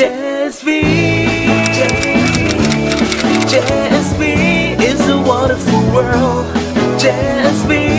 JSV, JSV is a wonderful world. JSV, JSV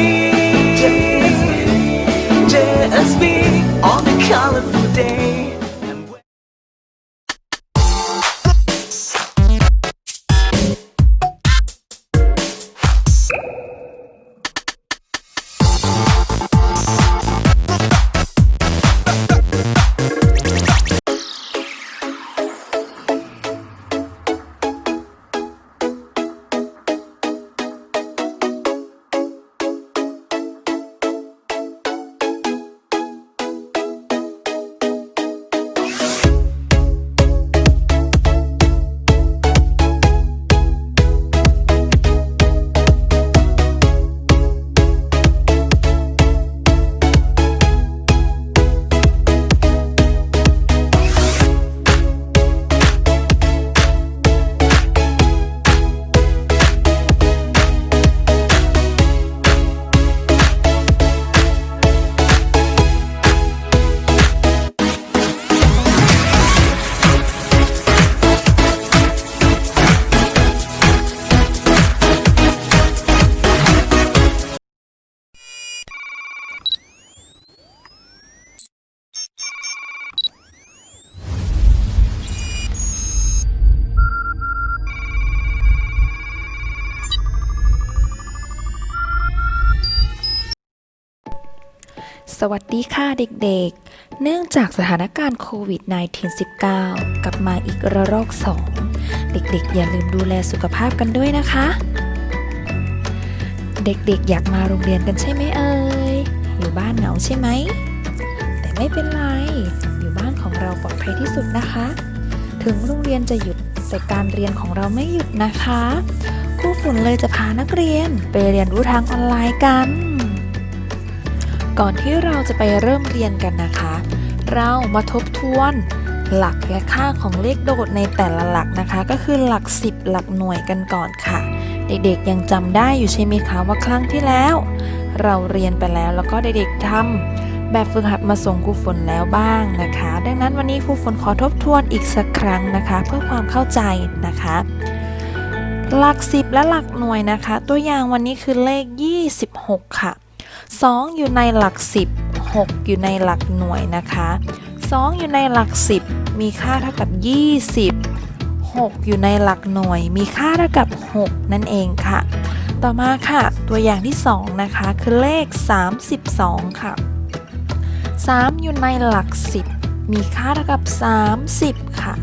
สวัสดีค่ะเด็กๆ เนื่องจากสถานการณ์โควิด -19 กลับมาอีกระลอก 2 เด็กๆ อย่าลืมดูแลสุขภาพกันด้วยนะคะ เด็กๆ อยากมาโรงเรียนกันใช่ไหมเอ่ย อยู่บ้านเหงาใช่ไหม แต่ไม่เป็นไร อยู่บ้านของเราปลอดภัยที่สุดนะคะ ถึงโรงเรียนจะหยุดแต่การเรียนของเราไม่หยุดนะคะครูฝุ่นเลยจะพานักเรียนไปเรียนรู้ทางออนไลน์กัน ก่อนที่เราจะไปเริ่มเรียนกันนะคะ เรามาทบทวนหลักและค่าของเลขโดดในแต่ละหลักนะคะ ก็คือหลัก 10 หลักหน่วยกันก่อนค่ะ เด็กๆยังจำได้อยู่ใช่ไหมคะว่าครั้งที่แล้ว เราเรียนไปแล้วแล้วก็เด็กๆทำแบบฝึกหัดมาส่งครูฝนแล้วบ้างนะคะ ดังนั้นวันนี้ครูฝนขอทบทวนอีกสักครั้งนะคะ เพื่อความเข้าใจนะคะ หลัก 10 และหลักหน่วยนะคะ ตัวอย่างวันนี้คือเลข 26 ค่ะ 2 อยู่ในหลัก 10 6 อยู่ในหลักหน่วยนะคะ 2 อยู่ในหลัก 10 มีค่าเท่ากับ 20 6 อยู่ในหลักหน่วย มีค่าเท่ากับ 6 นั่นเองค่ะ ต่อมาค่ะ ตัวอย่างที่ 2 นะคะ คือเลข 32 ค่ะ 3 อยู่ในหลัก 10 มีค่าเท่ากับ 30 ค่ะ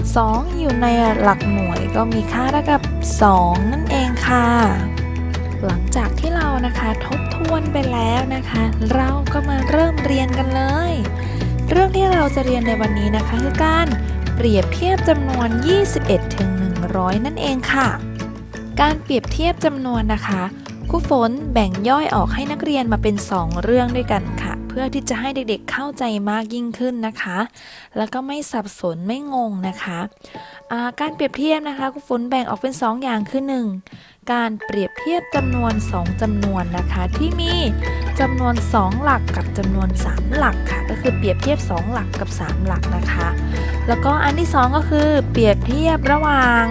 2 อยู่ในหลักหน่วยก็มีค่าเท่ากับ 2 นั่นเองค่ะ หลังจากที่เรานะคะทบ ทวนไปแล้วนะคะ เราก็มาเริ่มเรียนกันเลย เรื่องที่เราจะเรียนในวันนี้นะคะคือการเปรียบเทียบจำนวน 21ถึง100 นั่นเองค่ะ การเปรียบเทียบจำนวนนะคะครูฝนแบ่งย่อยออกให้นักเรียนมาเป็น 2 เรื่องด้วยกันค่ะ เพื่อที่จะให้เด็กๆเข้าใจมากยิ่งขึ้นนะคะ แล้วก็ไม่สับสนไม่งงนะคะาการเปรียบเทียบนะคะครูฝนแบ่งออกเป็น 2 อย่างคือ 1 การเปรียบเทียบจำนวน 2จำนวนนะคะ ที่มีจำนวน 2 หลักกับจำนวน 3 หลักค่ะ ก็คือเปรียบเทียบ 2 หลักกับ 3 หลักนะคะ แล้วก็อันที่ 2 ก็คือเปรียบเทียบระหว่าง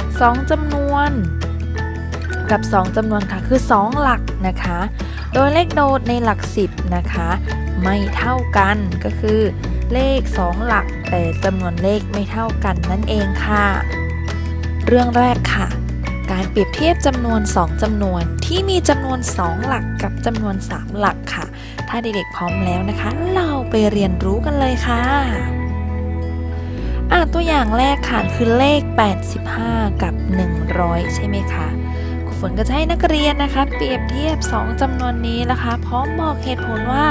2จำนวนกับ 2จำนวนค่ะ คือ 2 หลักนะคะ โดยเลขโดดในหลัก 10 นะคะ ไม่เท่ากันก็คือเลข 2 หลักแต่จำนวนเลขไม่เท่ากันนั่นเองค่ะ เรื่องแรก ปรียบเทียบจำนวน 2จำนวนที่มีจำนวน 2 หลักกับจำนวน 3 หลักค่ะ ถ้าเด็กๆพร้อมแล้วนะคะ เราไปเรียนรู้กันเลยค่ะอ่าตัวอย่างแรกค่ะคือเลข 85 กับ 100 ใช่ไหมคะครูฝนก็จะให้นักเรียนนะคะ เปรียบเทียบ 2จำนวนนี้นะคะ พร้อมบอกเหตุผลว่า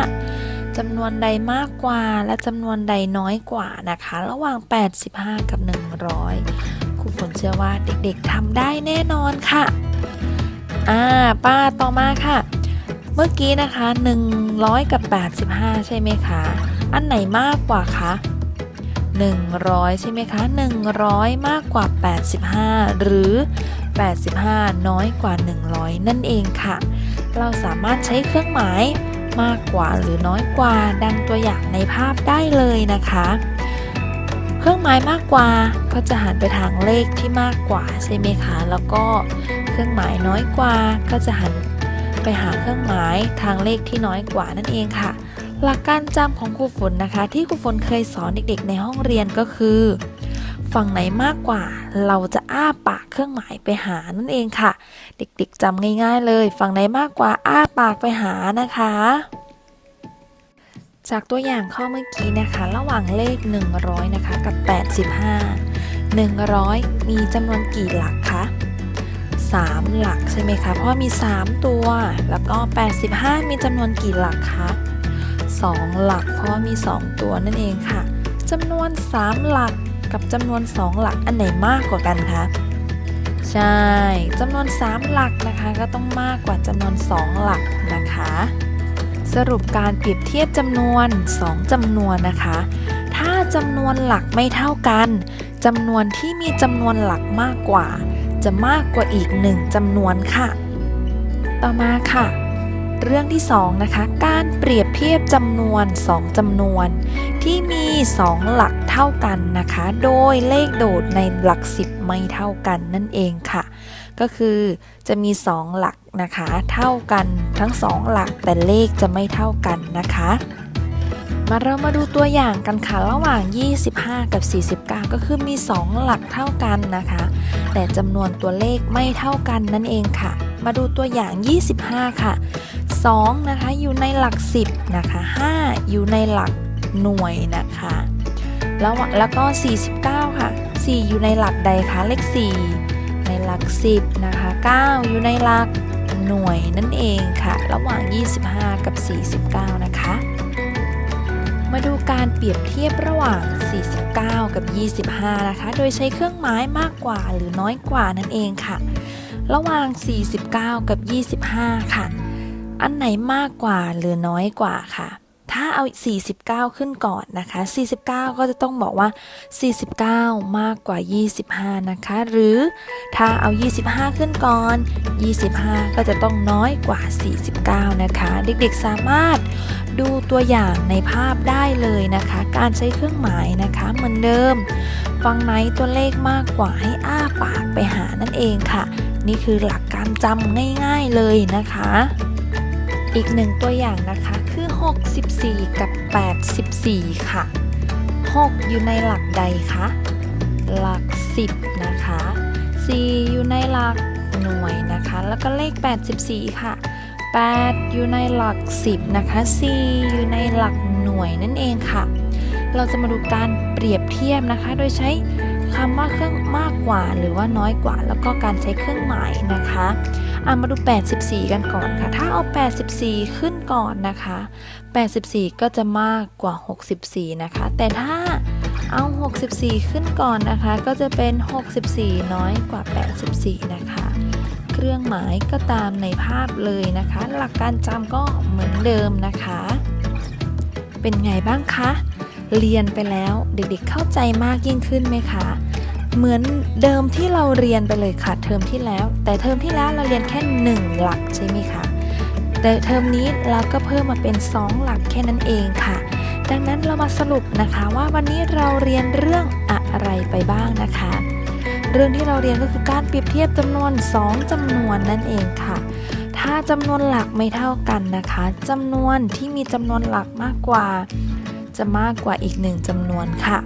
จำนวนใดมากกว่าและจำนวนใดน้อยกว่านะคะ ระหว่าง 85 กับ 100 ฝนเชื่อว่าเด็กๆทำได้แน่นอนค่ะอ่าป้าต่อมาค่ะ เมื่อกี้นะคะ 100 กับ 85 ใช่ไหมคะ อันไหนมากกว่าคะ100 ใช่ไหมคะ 100 มากกว่า 85 หรือ 85 น้อยกว่า 100 นั่นเองค่ะ เราสามารถใช้เครื่องหมายมากกว่าหรือน้อยกว่าดังตัวอย่างในภาพได้เลยนะคะ เครื่องหมายมากกว่าก็จะหันไปทางเลขที่มากกว่าใช่ไหมคะแล้วก็เครื่องหมายน้อยกว่า ก็จะหันไปหาเครื่องหมายทางเลขที่น้อยกว่านั่นเองค่ะ หลักการจำของครูฝนนะคะ ที่ครูฝนเคยสอนเด็กๆ ในห้องเรียนก็คือ ฝั่งไหนมากกว่า เราจะอ้าปากเครื่องหมายไปหานั่นเองค่ะ เด็กๆจำง่าย ๆ เลย ฝั่งไหนมากกว่าอ้าปากไปหานะคะ จากตัวอย่างข้อเมื่อกี้นะคะ ระหว่างเลข 100 นะคะ กับ 85 100 มีจำนวนกี่หลักคะ3 หลักใช่ไหมคะ เพราะมี 3 ตัว แล้วก็ 85 มีจำนวนกี่หลักคะ2 หลัก เพราะมี 2 ตัวนั่นเองค่ะจำนวน 3 หลักกับจำนวน 2 หลักอันไหนมากกว่ากันคะใช่จำนวน 3 หลักนะคะ ก็ต้องมากกว่าจำนวน 2 หลักนะคะ สรุปการเปรียบเทียบจำนวน 2จำนวนนะคะ ถ้าจำนวนหลักไม่เท่ากันจำนวนที่มีจำนวนหลักมากกว่า จะมากกว่าอีกหนึ่งจำนวนค่ะ ต่อมาค่ะ เรื่องที่ 2 นะคะ การเปรียบเทียบจำนวน 2จำนวน ที่มี 2 หลักเท่ากันนะคะ โดยเลขโดดในหลัก 10 ไม่เท่ากันนั่นเองค่ะ ก็คือจะมี 2 หลักนะคะ เท่ากันทั้ง 2 หลักแต่เลขจะไม่เท่ากันนะคะมาเรามาดูตัวอย่างกันค่ะ ระหว่าง 25 กับ 49 ก็คือมี 2 หลักเท่ากันนะคะ แต่จำนวนตัวเลขไม่เท่ากันนั่นเองค่ะ มาดูตัวอย่าง 25 ค่ะ 2 นะคะอยู่ในหลัก 10 นะคะ 5 อยู่ในหลัก หน่วยนะคะ แล้วแล้วก็ 49 ค่ะ 4 อยู่ในหลักใดคะเลข 4 ในหลัก 10 นะคะ 9 อยู่ในหลักหน่วยนั่นเองค่ะ ระหว่าง 25 กับ 49 นะคะ มาดูการเปรียบเทียบระหว่าง 49 กับ 25 นะคะ โดยใช้เครื่องหมายมากกว่าหรือน้อยกว่านั่นเองค่ะ ระหว่าง 49 กับ 25 ค่ะ อันไหนมากกว่าหรือน้อยกว่าค่ะ ถ้าเอา 49 ขึ้นก่อนนะคะ 49 ก็จะต้องบอกว่า 49 มากกว่า 25 นะคะ หรือถ้าเอา 25 ขึ้นก่อน 25 ก็จะต้องน้อยกว่า 49 นะคะ เด็กๆสามารถดูตัวอย่างในภาพได้เลยนะคะ การใช้เครื่องหมายนะคะเหมือนเดิม ฟังไหนตัวเลขมากกว่าให้อ้าปากไปหานั่นเองค่ะ นี่คือหลักการจำง่ายๆเลยนะคะ อีกหนึ่งตัวอย่างนะคะ 64 กับ 84 ค่ะ 6 อยู่ในหลักใดคะ หลัก 10 นะคะ 4 อยู่ในหลักหน่วยนะคะ แล้วก็เลข 84 ค่ะ 8 อยู่ในหลัก 10 นะคะ 4 อยู่ในหลักหน่วยนั่นเองค่ะ เราจะมาดูการเปรียบเทียบนะคะ โดยใช้คำว่าเครื่องมากกว่าหรือว่าน้อยกว่า แล้วก็การใช้เครื่องหมายนะคะ อะมาดู 84 กันก่อนค่ะ ถ้าเอา 84 ขึ้นก่อนนะคะ 84 ก็จะมากกว่า 64 นะคะ แต่ถ้าเอา 64 ขึ้นก่อนนะคะ ก็จะเป็น 64 น้อยกว่า 84 นะคะ เครื่องหมายก็ตามในภาพเลยนะคะ หลักการจำก็เหมือนเดิมนะคะ เป็นไงบ้างคะ เรียนไปแล้วเด็กๆเข้าใจมากยิ่งขึ้นไหมคะ เหมือนเดิมที่เราเรียนไปเลยค่ะเทอมที่แล้ว แต่เทอมที่แล้วเราเรียนแค่หนึ่งหลักใช่ไหมคะแต่เทอมนี้เราก็เพิ่มมาเป็น 2 หลักแค่นั้นเองค่ะ ดังนั้นเรามาสรุปนะคะว่าวันนี้เราเรียนเรื่องอะไรไปบ้างนะคะ เรื่องที่เราเรียนก็คือการเปรียบเทียบจำนวน 2จำนวนนั่นเองค่ะถ้าจำนวนหลักไม่เท่ากันนะคะจำนวนที่มีจำนวนหลักมากกว่า จะมากกว่าอีกหนึ่งจำนวนค่ะ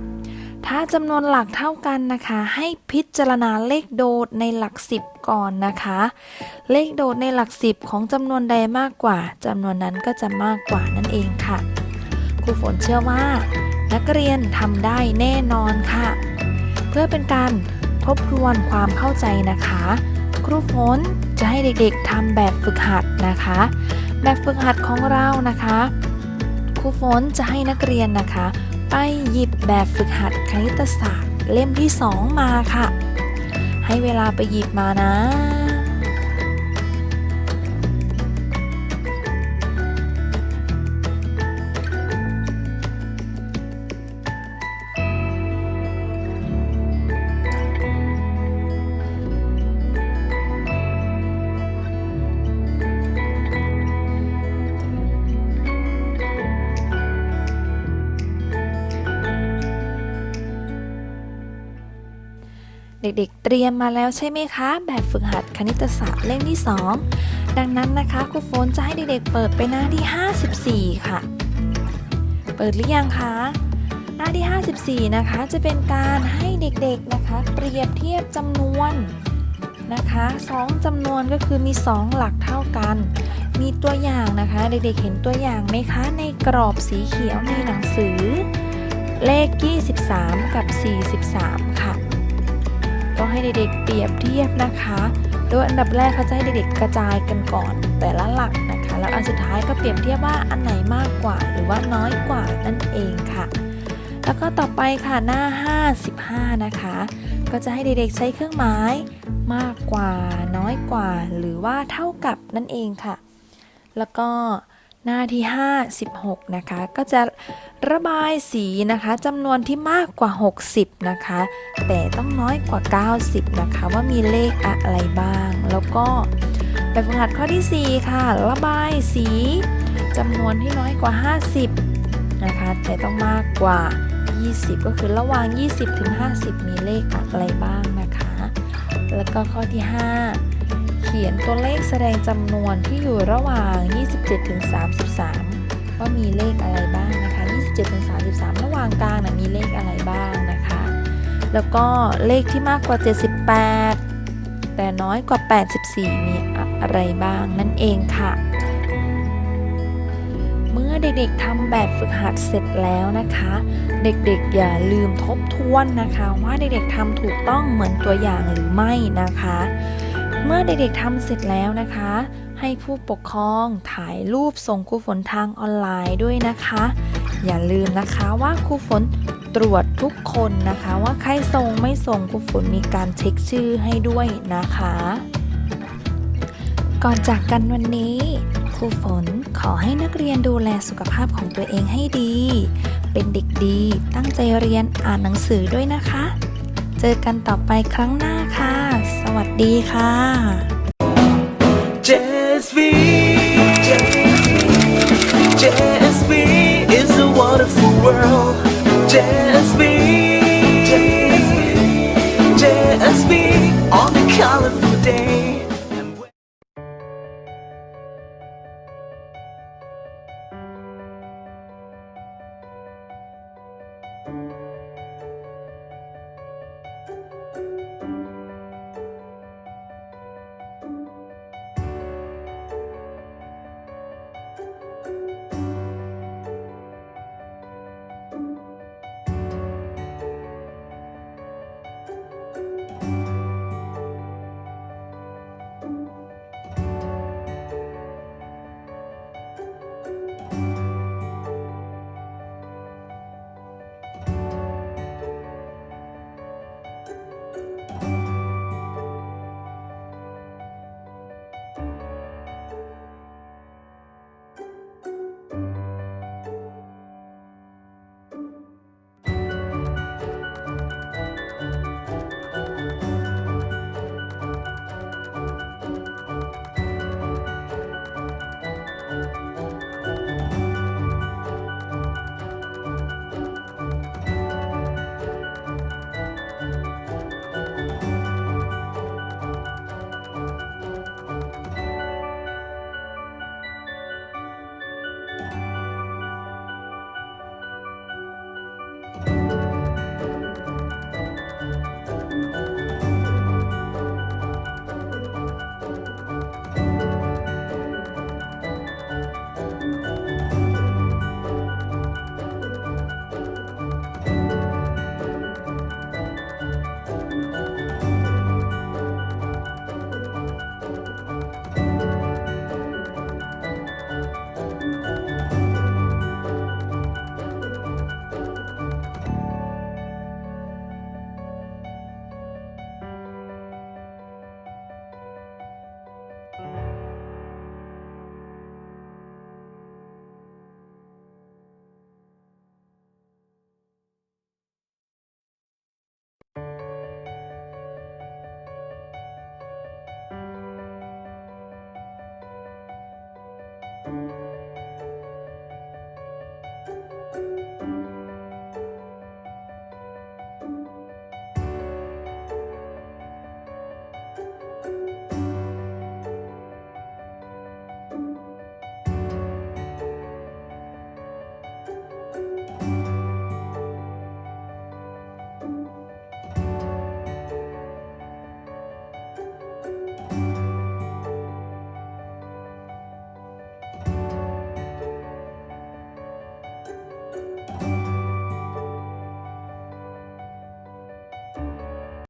ถ้าจำนวนหลักเท่ากันนะคะ ให้พิจารณาเลขโดดในหลัก 10 ก่อนนะคะ เลขโดดในหลัก 10 ของจำนวนใดมากกว่าจำนวนนั้นก็จะมากกว่านั่นเองค่ะ ครูฝนเชื่อว่า นักเรียนทำได้แน่นอนค่ะ เพื่อเป็นการทบทวนความเข้าใจนะคะ ครูฝนจะให้เด็กๆทำแบบฝึกหัดนะคะ แบบฝึกหัดของเรานะคะ ครูฝนจะให้นักเรียนนะคะ ไปหยิบแบบฝึกหัดคณิตศาสตร์เล่มที่ 2 มาค่ะ ให้เวลาไปหยิบมานะ เด็กๆ เตรียมมาแล้วใช่ไหมคะ แบบฝึกหัดคณิตศาสตร์เล่มที่ 2 ดังนั้นนะคะครูฝนจะให้เด็กๆ เปิดไปหน้าที่ 54 ค่ะ เปิดหรือยังคะ หน้าที่ 54 นะคะ จะเป็นการให้เด็กๆนะคะ เปรียบเทียบจำนวนนะคะสองจำนวนก็คือมี 2 หลักเท่ากัน มีตัวอย่างนะคะ เด็กๆเห็นตัวอย่างไหมคะ ในกรอบสีเขียวในหนังสือ เลข 23 กับ 43 ก็ให้เด็กๆเปรียบเทียบนะคะ โดยอันดับแรกเขาจะให้เด็กๆกระจายกันก่อน แต่ละหลักนะคะ แล้วอันสุดท้ายก็เปรียบเทียบว่าอันไหนมากกว่าหรือว่าน้อยกว่านั่นเองค่ะ แล้วก็ต่อไปค่ะหน้า 55 นะคะ ก็จะให้เด็กๆใช้เครื่องหมายมากกว่า น้อยกว่า หรือว่าเท่ากับนั่นเองค่ะ แล้วก็ น้าที่ 56 นะคะ ก็จะระบายสีนะคะจำนวนที่มากกว่า 60 นะคะ แต่ต้องน้อยกว่า 90 นะคะ ว่ามีเลขอะไรบ้าง แล้วก็แบบฝึกหัดข้อที่ 4 ค่ะ ระบายสีจำนวนที่น้อยกว่า 50 นะคะ แต่ต้องมากกว่า 20 ก็คือระหว่าง 20 ถึง 50 มีเลขอะไรบ้างนะคะ แล้วก็ข้อที่ 5 ขียนตัวเลขแสดงจำนวนที่อยู่ระหว่าง 27ถึง33 ว่ามีเลขอะไรบ้างนะคะ 27ถึง33 ระหว่างกลางนะมีเลขอะไรบ้างนะคะ แล้วก็เลขที่มากกว่า 78 แต่น้อยกว่า 84 มีอะไรบ้างนั่นเองค่ะ เมื่อเด็กๆทำแบบฝึกหัดเสร็จแล้วนะคะ เด็กๆอย่าลืมทบทวนนะคะ ว่าเด็กๆทำถูกต้องเหมือนตัวอย่างหรือไม่นะคะ เมื่อเด็กๆทำเสร็จแล้วนะคะ ให้ผู้ปกครองถ่ายรูปส่งครูฝนทางออนไลน์ด้วยนะคะ อย่าลืมนะคะว่าครูฝนตรวจทุกคนนะคะ ว่าใครส่งไม่ส่งครูฝนมีการเช็คชื่อให้ด้วยนะคะ ก่อนจากกันวันนี้ครูฝนขอให้นักเรียนดูแลสุขภาพของตัวเองให้ดี เป็นเด็กดีตั้งใจเรียนอ่านหนังสือด้วยนะคะ เจอกันต่อไปครั้งหน้าค่ะ สวัสดีค่ะ JSV JSV is a wonderful world JSV